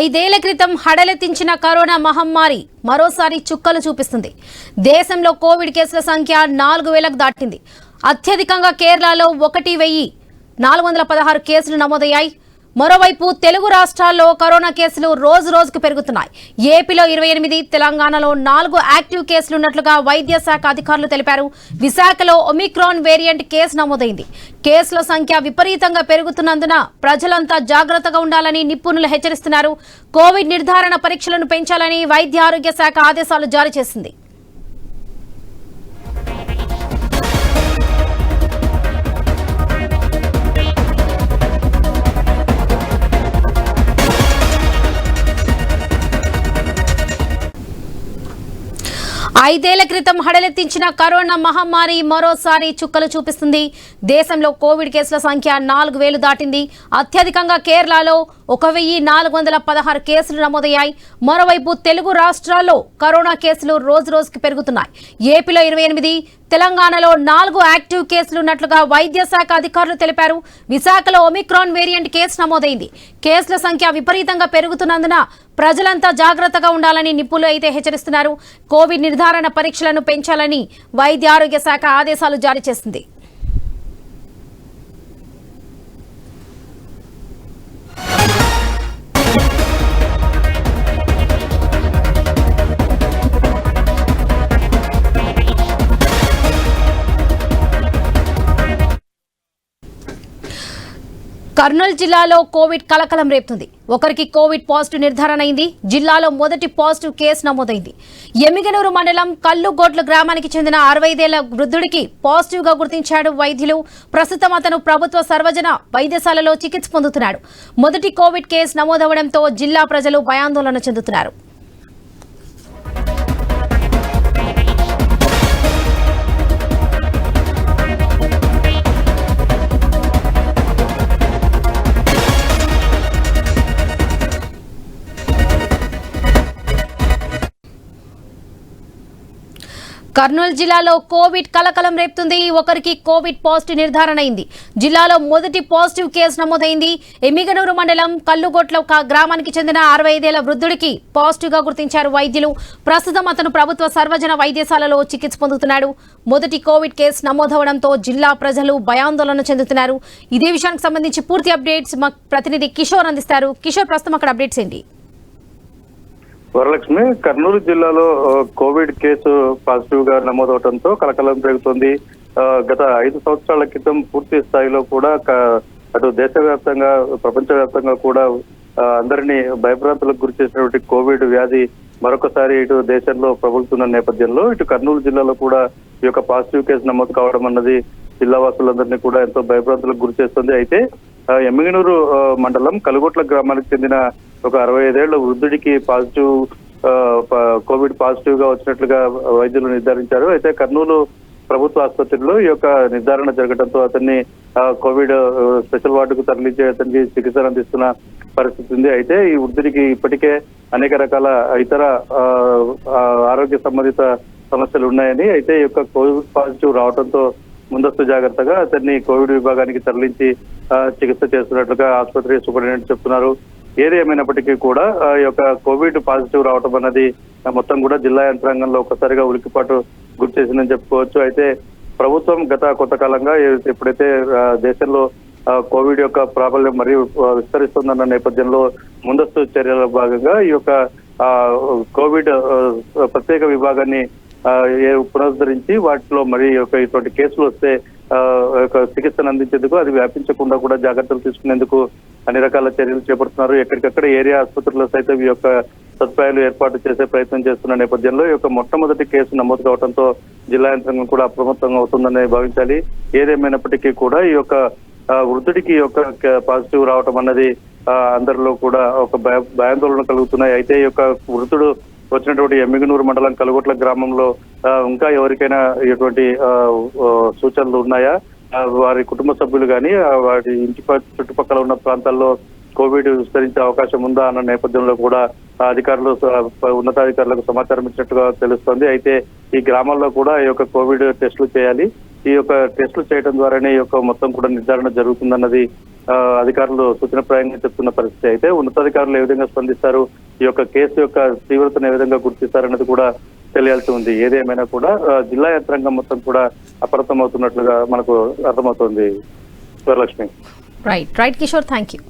ఐదేళ్ళ క్రితం హడలెత్తించిన కరోనా మహమ్మారి మరోసారి చుక్కలు చూపిస్తుంది. దేశంలో కోవిడ్ కేసుల సంఖ్య నాలుగు వేలకు దాటింది. అత్యధికంగా కేరళలో ఒకటి వెయ్యి నాలుగు వందల పదహారు కేసులు నమోదయ్యాయి. మరోవైపు తెలుగు రాష్ట్రాల్లో కరోనా కేసులు రోజు రోజుకు పెరుగుతున్నాయి. ఏపీలో ఇరవై ఎనిమిది తెలంగాణలో నాలుగు యాక్టివ్ కేసులు ఉన్నట్లుగా వైద్య శాఖ అధికారులు తెలిపారు. విశాఖలో ఒమిక్రాన్ వేరియంట్ కేసు నమోదైంది. కేసుల సంఖ్య విపరీతంగా పెరుగుతున్నందున ప్రజలంతా జాగ్రత్తగా ఉండాలని నిపుణులు హెచ్చరిస్తున్నారు. కోవిడ్ నిర్ధారణ పరీక్షలను పెంచాలని వైద్య ఆరోగ్య శాఖ ఆదేశాలు జారీ చేసింది. ఐదేళ్ళ క్రితం హడలెత్తించిన కరోనా మహమ్మారి మరోసారి చుక్కలు చూపిస్తుంది. దేశంలో కోవిడ్ కేసుల సంఖ్య నాలుగు వేలు దాటింది. అత్యధికంగా కేరళలో ఒక వెయ్యి నాలుగు వందల పదహారు కేసులు నమోదయ్యాయి. మరోవైపు తెలుగు రాష్ట్రాల్లో కరోనా కేసులు రోజు రోజుకి పెరుగుతున్నాయి. ఏపీలో ఇరవై ఎనిమిది తెలంగాణలో నాలుగు యాక్టివ్ కేసులున్నట్లుగా వైద్య శాఖ అధికారులు తెలిపారు. విశాఖలో ఒమిక్రాన్ వేరియంట్ కేసు నమోదైంది. కేసుల సంఖ్య విపరీతంగా పెరుగుతున్నందున ప్రజలంతా జాగ్రత్తగా ఉండాలని నిపుణులు అయితే హెచ్చరిస్తున్నారు. కోవిడ్ నిర్ధారణ పరీక్షలను పెంచాలని వైద్య ఆరోగ్య శాఖ ఆదేశాలు జారీ చేసింది. కర్నూలు జిల్లాలో కోవిడ్ కలకలం రేపుతుంది. ఒకరికి కోవిడ్ పాజిటివ్ నిర్ధారణ అయింది. జిల్లాలో మొదటి పాజిటివ్ కేసు నమోదైంది. ఎమ్మిగనూరు మండలం కల్లుగోట్ల గ్రామానికి చెందిన అరవైదేళ్ళ వృద్ధుడికి పాజిటివ్గా గుర్తించాడు వైద్యులు. ప్రస్తుతం అతను ప్రభుత్వ సర్వజన వైద్యశాలలో చికిత్స పొందుతున్నాడు. మొదటి కోవిడ్ కేసు నమోదవడంతో జిల్లా ప్రజలు భయాందోళన చెందుతున్నారు. కర్నూలు జిల్లాలో కోవిడ్ కలకలం రేపుతుంది. ఒకరికి కోవిడ్ పాజిటివ్ నిర్ధారణ అయింది. జిల్లాలో మొదటి పాజిటివ్ కేసు నమోదైంది. ఎమ్మిగనూరు మండలం కల్లుగొట్ల ఒక గ్రామానికి చెందిన అరవై ఐదేళ్ళ వృద్ధుడికి పాజిటివ్గా గుర్తించారు వైద్యులు. ప్రస్తుతం అతను ప్రభుత్వ సర్వజన వైద్యశాలలో చికిత్స పొందుతున్నాడు. మొదటి కోవిడ్ కేసు నమోదవడంతో జిల్లా ప్రజలు భయాందోళన చెందుతున్నారు. ఇదే విషయానికి సంబంధించి పూర్తి అప్డేట్స్ మా ప్రతినిధి కిషోర్ అందిస్తారు. కిషోర్ ప్రస్తుతం అక్కడ అప్డేట్స్ ఏంటి? వరలక్ష్మి కర్నూలు జిల్లాలో కోవిడ్ కేసు పాజిటివ్గా నమోదవడంతో కలకలం పెరుగుతుంది. గత ఐదు సంవత్సరాల క్రితం పూర్తి స్థాయిలో కూడా అటు దేశవ్యాప్తంగా ప్రపంచవ్యాప్తంగా కూడా అందరినీ భయభ్రాంతులకు గురి చేసినటువంటి కోవిడ్ వ్యాధి మరొకసారి ఇటు దేశంలో ప్రబలుతున్న నేపథ్యంలో ఇటు కర్నూలు జిల్లాలో కూడా ఈ యొక్క పాజిటివ్ కేసు నమోదు కావడం అన్నది జిల్లా వాసులందరినీ కూడా ఎంతో భయభ్రాంతులకు గురి చేస్తుంది. అయితే ఎమ్మిగనూరు మండలం కలుగొట్ల గ్రామానికి చెందిన ఒక అరవై ఐదేళ్ళ వృద్ధుడికి పాజిటివ్ ఆ, కోవిడ్ పాజిటివ్గా వచ్చినట్లుగా వైద్యులు నిర్ధారించారు. అయితే కర్నూలు ప్రభుత్వ ఆసుపత్రిలో ఈ యొక్క నిర్ధారణ జరగడంతో అతన్ని కోవిడ్ స్పెషల్ వార్డుకు తరలించి అతనికి చికిత్స అందిస్తున్న పరిస్థితి ఉంది. అయితే ఈ వృద్ధుడికి ఇప్పటికే అనేక రకాల ఇతర ఆ, ఆరోగ్య సంబంధిత సమస్యలు ఉన్నాయని అయితే ఈ యొక్క కోవిడ్ పాజిటివ్ రావడంతో ముందస్తు జాగ్రత్తగా అతన్ని కోవిడ్ విభాగానికి తరలించి చికిత్స చేస్తున్నట్లుగా ఆసుపత్రి సూపరింటెండెంట్ చెప్తున్నారు. ఏది ఏమైనప్పటికీ కూడా ఈ యొక్క కోవిడ్ పాజిటివ్ రావడం అన్నది మొత్తం కూడా జిల్లా యంత్రాంగంలో ఒకసారిగా ఉలికిపాటు గురి చేసిందని చెప్పుకోవచ్చు. అయితే ప్రభుత్వం గత కొంతకాలంగా ఎప్పుడైతే దేశంలో కోవిడ్ యొక్క ప్రాబల్యం మరియు విస్తరిస్తుందన్న నేపథ్యంలో ముందస్తు చర్యల భాగంగా ఈ యొక్క కోవిడ్ ప్రత్యేక విభాగాన్ని పునరుద్ధరించి వాటిలో మరి ఒక ఇటువంటి కేసులు వస్తే ఒక చికిత్సను అందించేందుకు అది వ్యాపించకుండా కూడా జాగ్రత్తలు తీసుకునేందుకు అన్ని రకాల చర్యలు చేపడుతున్నారు. ఎక్కడికక్కడ ఏరియా ఆసుపత్రుల్లో సైతం ఈ యొక్క సదుపాయాలు ఏర్పాటు చేసే ప్రయత్నం చేస్తున్న నేపథ్యంలో ఈ యొక్క మొట్టమొదటి కేసు నమోదు కావడంతో జిల్లా యంత్రాంగం కూడా అప్రమత్తంగా అవుతుందని భావించాలి. ఏదేమైనప్పటికీ కూడా ఈ యొక్క వృద్ధుడికి ఈ యొక్క పాజిటివ్ రావటం అన్నది అందరిలో కూడా ఒక భయ భయాందోళన కలుగుతున్నాయి. అయితే ఈ యొక్క వృద్ధుడు వచ్చినటువంటి ఎమ్మిగనూరు మండలం కలుగొట్ల గ్రామంలో ఇంకా ఎవరికైనా ఇటువంటి సూచనలు ఉన్నాయా? వారి కుటుంబ సభ్యులు కానీ వారి ఇంటి చుట్టుపక్కల ఉన్న ప్రాంతాల్లో కోవిడ్ విస్తరించే అవకాశం ఉందా అన్న నేపథ్యంలో కూడా అధికారులు ఉన్నతాధికారులకు సమాచారం ఇచ్చినట్టుగా తెలుస్తోంది. అయితే ఈ గ్రామాల్లో కూడా ఈ యొక్క కోవిడ్ టెస్టులు చేయాలి. ఈ యొక్క టెస్టులు చేయడం ద్వారానే ఈ యొక్క మొత్తం కూడా నిర్ధారణ జరుగుతుందన్నది అధికారులు సూచనప్రాయంగా చెప్తున్న పరిస్థితి. అయితే ఉన్నతాధికారులు ఏ విధంగా స్పందిస్తారు? ఈ యొక్క కేసు యొక్క తీవ్రతను ఏ విధంగా గుర్తిస్తారన్నది కూడా తెలియాల్సి ఉంది. ఏదేమైనా కూడా జిల్లా యంత్రాంగం మొత్తం కూడా అప్రమత్తమవుతున్నట్లుగా మనకు అర్థమవుతోంది. Varalakshmi right right Kishore thank you